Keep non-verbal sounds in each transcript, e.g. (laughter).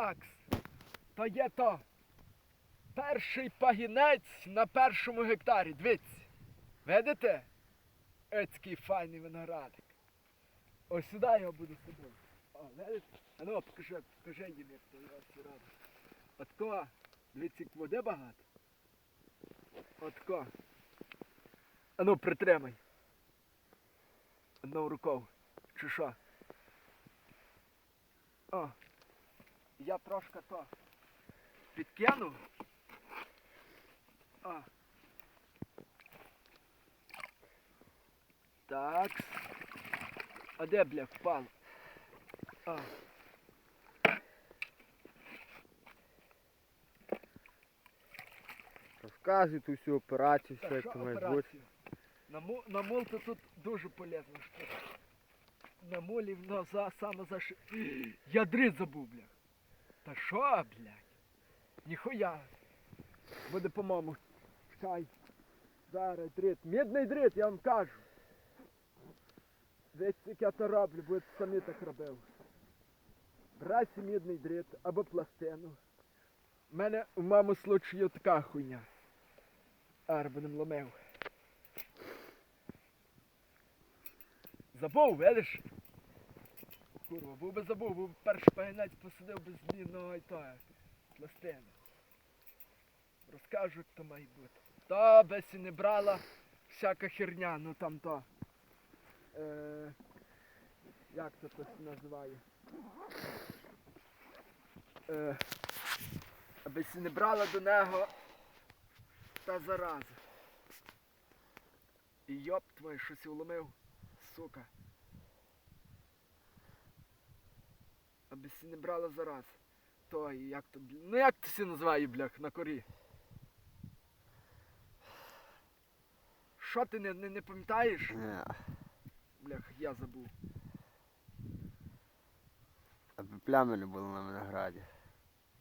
Так, то є то. Перший пагінець на першому гектарі. Дивіться. Видите? Ецький файний виноградик. Ось сюди його буду садити. О, видите? А ну, покажи, покажи їм, як то його все робить. Отко. Дивіться, води багато. Отко. А ну, притримай. Одnou рукою. Чи що? О. Я трошки то підкинув. О. Так. А де, бля, впало? О. Розказуй ту всю операцію, все як що має бути. На, му, на мулку тут дуже полезна штука. На мулі воно за, саме за ши... (gasps) Я дрит забув, бля. Та що, блядь? Ніхуя. Буде, по-моєму, чай. Зараз дрит. Мідний дрит, я вам кажу. Дивіться, як я то роблю, бо самі так робив. Брати мідний дрит або пластину. У мене у моєму случаю така хуйня. Арбанем ломив. Забув, видиш? Курва, був би забув, був би перший пагінець посадив без змінного і то, пластини. Розкажу, як то має бути. Та бесі не брала всяка херня, ну там то. Е, як то се називає? Е, аби не брала до нього та зараза. І йоп твоє, щось уломив, сука. Аби си не брала зараз. То як то, ну як ти си називає, блях, на корі? Що ти не, не, не пам'ятаєш? Ні. Блях, я забув. Аби плями не було на винограді.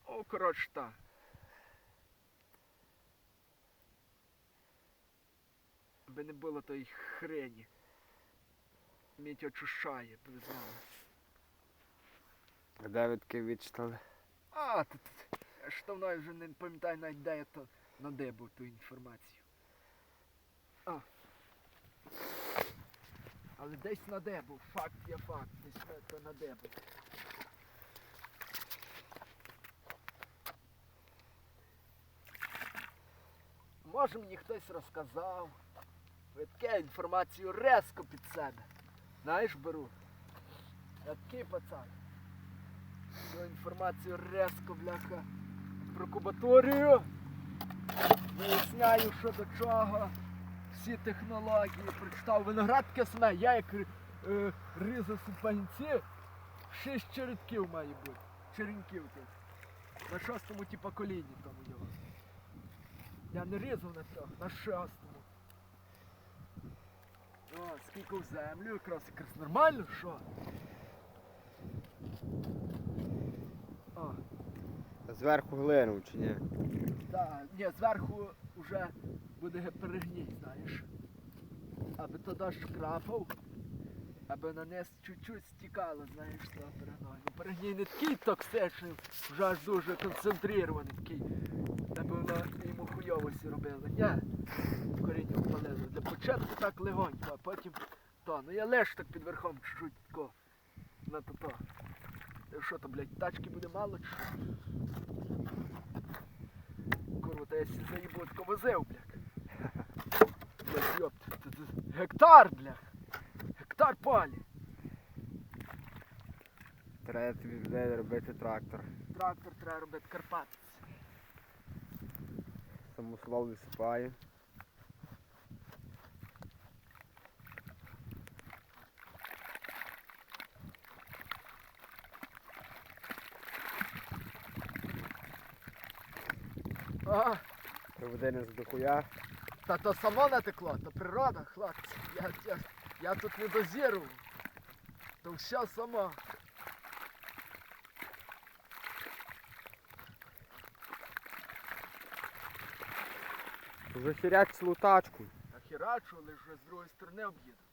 О, коротше та. Аби не було тої хрені. Міть очищає, би ви знали. А де ви таке відчитали? А, тут, я ж вже не пам'ятаю навіть де я то надибав ту інформацію. А. Але десь надибав, факт є факт, десь на- то надибав. Може мені хтось розказав. Таке інформацію резко під себе. Знаєш, беру. Я такий пацан. Інформацію резко, бляха, про кубаторію. Виясняю, що до чого. Всі технології прочитав. Виноград таке. Я як е, різав супанці, шість чередків має бути. Черенків тих. На шостому типа коліні тому його. Я не різав на трьох, на шостому. О, скільки в землю якраз якраз нормально, що? О, Зверху глину чи ні? так, ні, зверху вже буде перегній, знаєш. Аби то дощ крапав, аби на низ чуть-чуть стікало, знаєш, з того перегною. Перегній не такий токсичний, вже аж дуже концентрований такий. Аби воно йому хуйовості робили. Ні, коріння впалили. Для початку так легонько, а потім то. Ну я лиш так під верхом чуть-чуть тако. На то Що то, блядь, тачки буде мало чи що? Курва, та я тако возив, блядь. (laughs) Блядь, т- гектар, блядь. Гектар палі. Треба тобі буде робити трактор. Трактор треба робити Карпатець. Самосвал висипає. Не з дохуя. Та то само натекло, то природа, хлопці. Я, я, я тут не дозірував. То все само. Вже хірять цілу тачку. А херачу, але ж з другої сторони об'їду.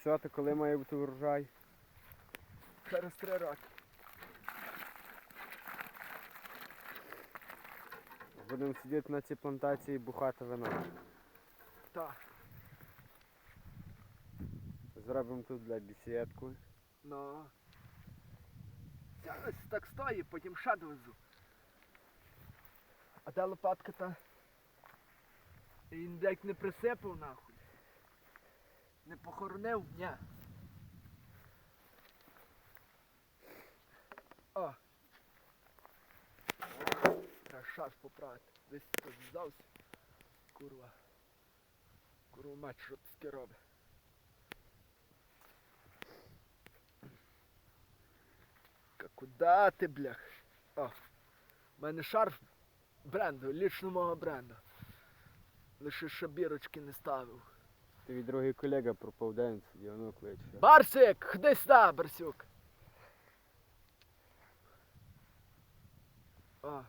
Все, то коли має бути урожай? Через три роки. Будемо сидіти на цій плантації і бухати вино. Так. Зробимо тут для бесідку. Ну. Я ось так стою, потім ще довезу. А де лопатка та? Він як не присипав нахуй. Не похоронив? Ні. О. Треба шарф поправити. Десь тут здався. Курва. Курва мать, що таке робить. Куда ти, блях? О, в мене шарф бренду, лічно мого бренду. Лише ще бірочки не ставив. Твій другий колега пропав день, сидів, ну кличе. Барсик, ходи сюди, Барсюк. О,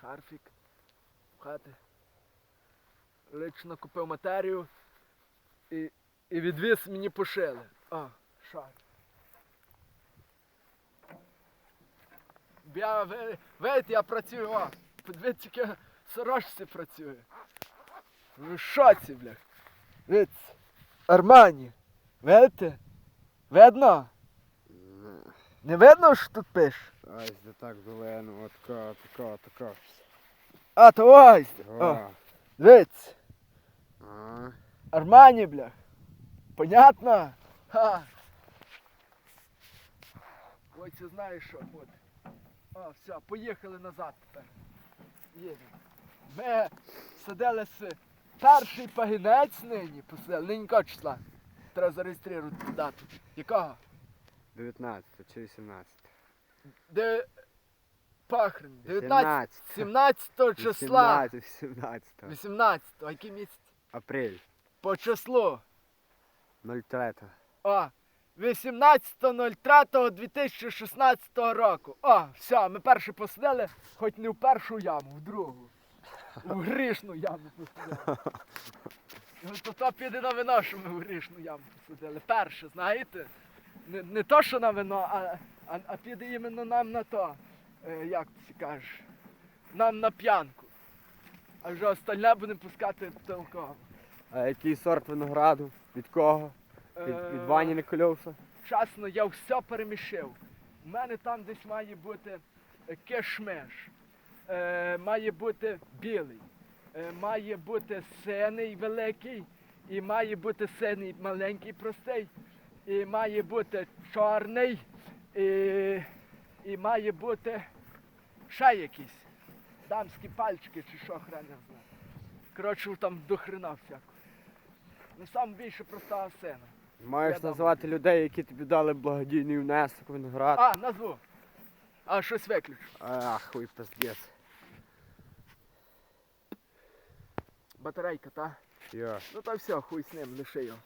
шарфік. Хати. Лично купив матерію і, і відвіз мені пошили. О, шарф. Я, ви, видите, я працюю, о, подивіться, сорочці працюю. В шоці, блях. Видите, Армані. Видите? Видно? Не видно, що тут пише? Ось де так зелено, от така, така, така. А, то ось. О, дивіться. А. Армані, блях. Понятно? Ха. Ой, це знаєш що буде. О, все, поїхали назад тепер. Їдемо. Ми сидели з перший пагінець нині, посидели, нині якого числа. Треба зареєструвати дату. Якого? 19 чи 18? Де пахрень? 19, 17 числа. 18, 18. 18, а який місяць? Апрель. По числу. 03. О, 18.03.2016 року. О, все, ми перші посидели, хоч не в першу яму, в другу. (laughs) У грішну яму посидели. Ну, то то піде на вино, що ми в грішну яму посидели. Перше, знаєте? Не, не то, що на вино, а, а, а піде іменно нам на то. Е, як ти кажеш? Нам на п'янку. А вже остальне будемо пускати толково. А який сорт винограду? Від кого? Від, від Е, Вані Никольовса? Чесно, я все перемішив. У мене там десь має бути кишмиш, має бути білий, е, має бути синий великий, і має бути синий маленький простий, і має бути чорний, і, і має бути ще якийсь. Дамські пальчики чи що хрен не знаю. Коротше, там до хрена всякого. Ну сам більше простого сина. Маєш Я дам. людей, які тобі дали благодійний внесок виноград. А, назву. А щось виключу. Ах, хуй пиздец. Батарейка, та? Йо. Ну та все, хуй з ним, лиши його.